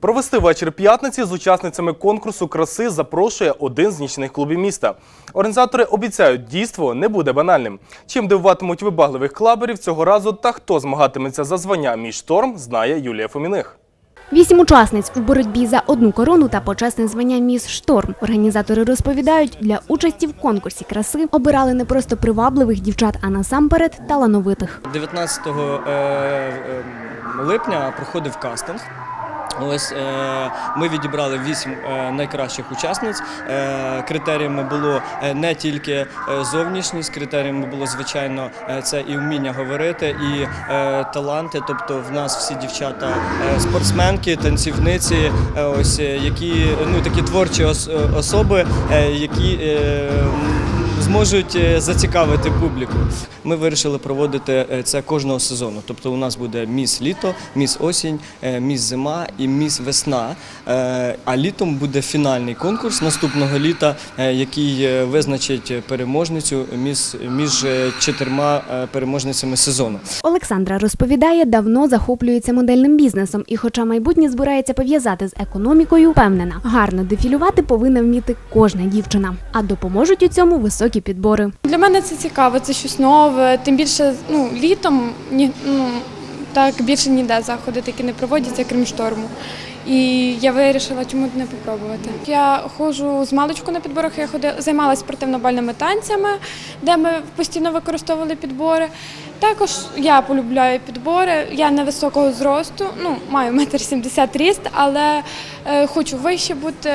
Провести вечір п'ятниці з учасницями конкурсу краси запрошує один з нічних клубів міста. Організатори обіцяють, дійство не буде банальним. Чим дивуватимуть вибагливих клаберів цього разу та хто змагатиметься за звання між шторм, знає Юлія Фоміних. Вісім учасниць у боротьбі за одну корону та почесне звання Міс Шторм. Організатори розповідають, для участі в конкурсі краси обирали не просто привабливих дівчат, а насамперед талановитих. 19 е, е, липня проходив кастинг. Ось е, ми відібрали вісім е, найкращих учасниць. Е, критеріями було не тільки зовнішність, критеріями було звичайно це і вміння говорити, і таланти. Тобто, в нас всі дівчата спортсменки, танцівниці, ось які ну такі творчі особи, які зможуть е, зацікавити публіку. Ми вирішили проводити е, це кожного сезону. Тобто у нас буде міс літо, міс осінь, е, міс зима і міс весна. А літом буде фінальний конкурс наступного літа, який визначить переможницю між, чотирма переможницями сезону. Олександра розповідає, давно захоплюється модельним бізнесом, і, хоча майбутнє збирається пов'язати з економікою, впевнена, гарно дефілювати повинна вміти кожна дівчина. А допоможуть у цьому високі підбори. Для мене це цікаво, це щось нове. Тим більше ну, літом ні, ну, так більше ніде заходи такі не проводяться, крім шторму. І я вирішила, чому не попробувати. Я ходжу з маличку на підборах, я ходила, займалася спортивно-бальними танцями, де ми постійно використовували підбори. Також я полюбляю підбори. Я невисокого зросту, ну, маю метр сімдесят ріст, але е, хочу вище бути,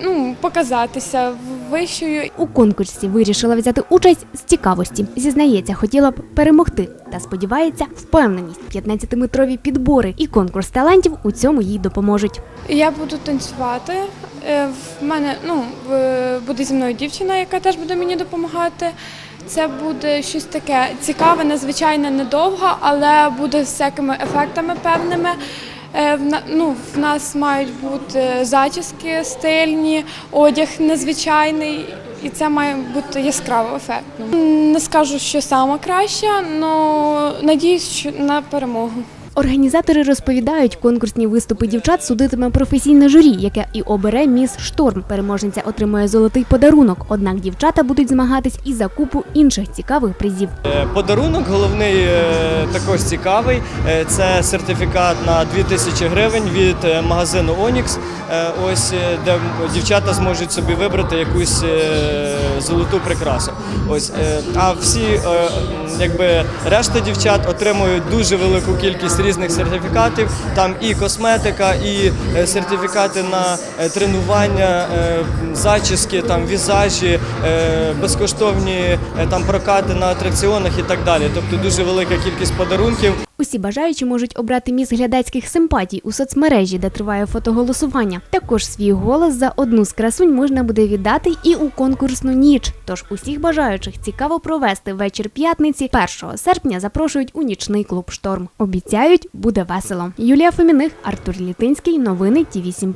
ну, показатися вищою. У конкурсі вирішила взяти участь з цікавості. Зізнається, хотіла б перемогти та сподівається, впевненість, 15-метрові підбори і конкурс талантів у цьому їй допоможуть. Я буду танцювати. Е, В мене ну, буде зі мною дівчина, яка теж буде мені допомагати. Це буде щось таке цікаве, незвичайне, недовго, але буде з всякими ефектами певними. Е, Ну, в нас мають бути зачіски стильні, одяг незвичайний, і це має бути яскраво ефектно. Не скажу, що саме краще, але надіюсь, на перемогу. Організатори розповідають, конкурсні виступи дівчат судитиме професійне журі, яке і обере міс Шторм. Переможниця отримує золотий подарунок. Однак дівчата будуть змагатись і за купу інших цікавих призів. Е, Подарунок головний е, також цікавий. Е, Це сертифікат на 2000 гривень від магазину. Е, Ось де дівчата зможуть собі вибрати якусь золоту прикрасу. Ось а всі, якби решта дівчат отримують дуже велику кількість різних сертифікатів. Там і косметика, і е, сертифікати на е, тренування, е, зачіски, там візажі, безкоштовні там прокати на атракціонах і так далі. Тобто дуже велика кількість подарунків. Усі бажаючі можуть обрати міс глядацьких симпатій у соцмережі, де триває фотоголосування. Також свій голос за одну з красунь можна буде віддати і у конкурсну ніч. Тож усіх бажаючих цікаво провести вечір п'ятниці 1 серпня запрошують у нічний клуб Шторм. Обіцяють, буде весело. Юлія Фоміних, Артур Літинський. Новини Ті 7